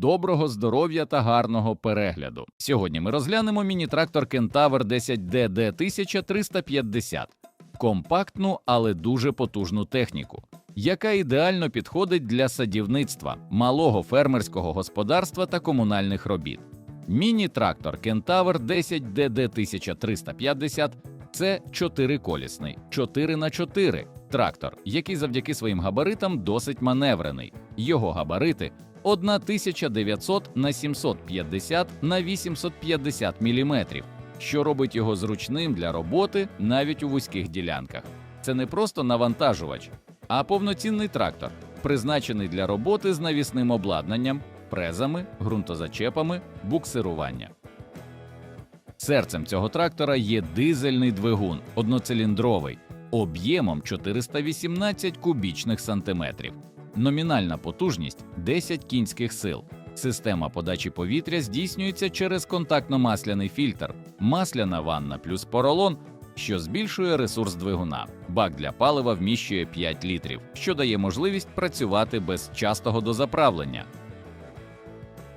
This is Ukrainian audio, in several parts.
Доброго здоров'я та гарного перегляду. Сьогодні ми розглянемо міні-трактор Кентавр 10DD 1350 компактну, але дуже потужну техніку, яка ідеально підходить для садівництва, малого фермерського господарства та комунальних робіт. Міні-трактор Кентавр 10DD 1350 це чотириколісний 4х4 трактор, який завдяки своїм габаритам досить маневрений. Його габарити 1900 на 750 на 850 мм, що робить його зручним для роботи навіть у вузьких ділянках. Це не просто навантажувач, а повноцінний трактор, призначений для роботи з навісним обладнанням, презами, ґрунтозачепами, буксирування. Серцем цього трактора є дизельний двигун, одноциліндровий, об'ємом 418 кубічних сантиметрів, номінальна потужність 10 кінських сил. Система подачі повітря здійснюється через контактно-масляний фільтр, масляна ванна плюс поролон, що збільшує ресурс двигуна. Бак для палива вміщує 5 літрів, що дає можливість працювати без частого дозаправлення.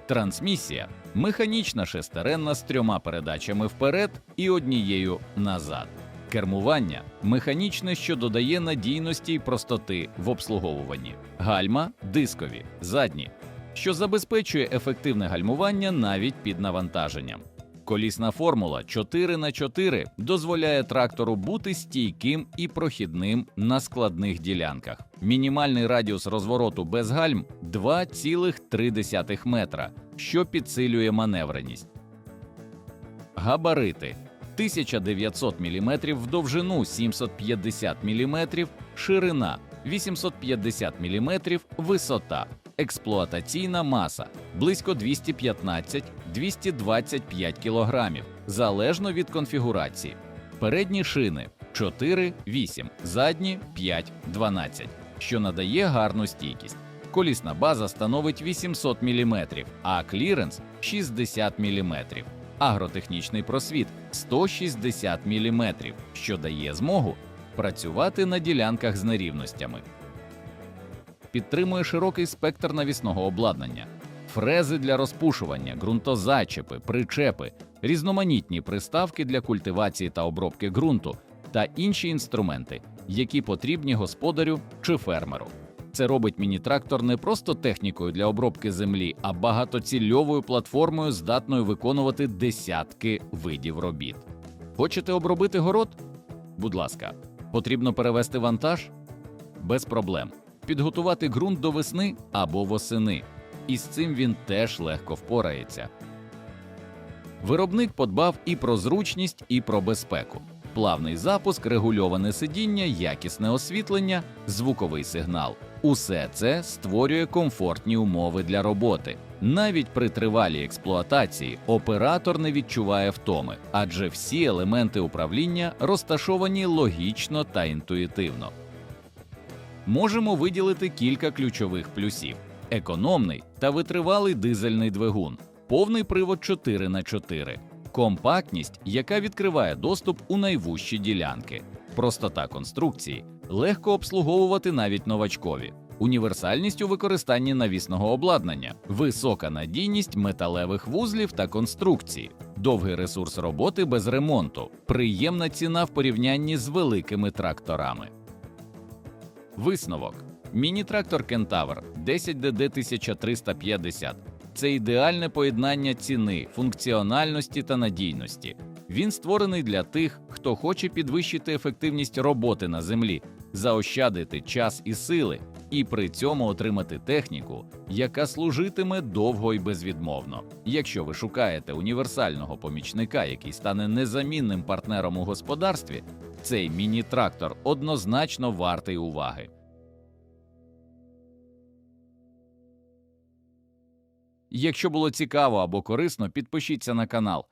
Трансмісія механічна шестеренна з трьома передачами вперед і однією назад. Кермування механічне, що додає надійності й простоти в обслуговуванні. Гальма дискові, задні, що забезпечує ефективне гальмування навіть під навантаженням. Колісна формула 4 на 4 дозволяє трактору бути стійким і прохідним на складних ділянках. Мінімальний радіус розвороту без гальм 2,3 метра, що підсилює маневреність. Габарити 1900 мм в довжину 750 мм, ширина 850 мм, висота. Експлуатаційна маса близько 215-225 кг, залежно від конфігурації. Передні шини 4-8, задні 5-12, що надає гарну стійкість. Колісна база становить 800 мм, а кліренс 60 мм. Агротехнічний просвіт 160 мм, що дає змогу працювати на ділянках з нерівностями підтримує широкий спектр навісного обладнання, фрези для розпушування, ґрунтозачепи, причепи, різноманітні приставки для культивації та обробки ґрунту та інші інструменти, які потрібні господарю чи фермеру. Це робить міні-трактор не просто технікою для обробки землі, а багатоцільовою платформою, здатною виконувати десятки видів робіт. Хочете обробити город? Будь ласка, потрібно перевести вантаж? Без проблем підготувати ґрунт до весни або восени, і з цим він теж легко впорається. Виробник подбав і про зручність, і про безпеку. Плавний запуск, регульоване сидіння, якісне освітлення, звуковий сигнал. Усе це створює комфортні умови для роботи. Навіть при тривалій експлуатації оператор не відчуває втоми, адже всі елементи управління розташовані логічно та інтуїтивно можемо виділити кілька ключових плюсів: економний та витривалий дизельний двигун, повний привод 4 на 4 компактність, яка відкриває доступ у найвужчі ділянки, простота конструкції, легко обслуговувати навіть новачкові. Універсальність у використанні навісного обладнання, висока надійність металевих вузлів та конструкцій, довгий ресурс роботи без ремонту, приємна ціна в порівнянні з великими тракторами. Висновок: міні-трактор Кентавр 10DD 1350 це ідеальне поєднання ціни, функціональності та надійності. Він створений для тих, хто хоче підвищити ефективність роботи на землі, заощадити час і сили, і при цьому отримати техніку, яка служитиме довго і безвідмовно. Якщо ви шукаєте універсального помічника, який стане незамінним партнером у господарстві, цей міні-трактор однозначно вартий уваги. Якщо було цікаво або корисно, підпишіться на канал.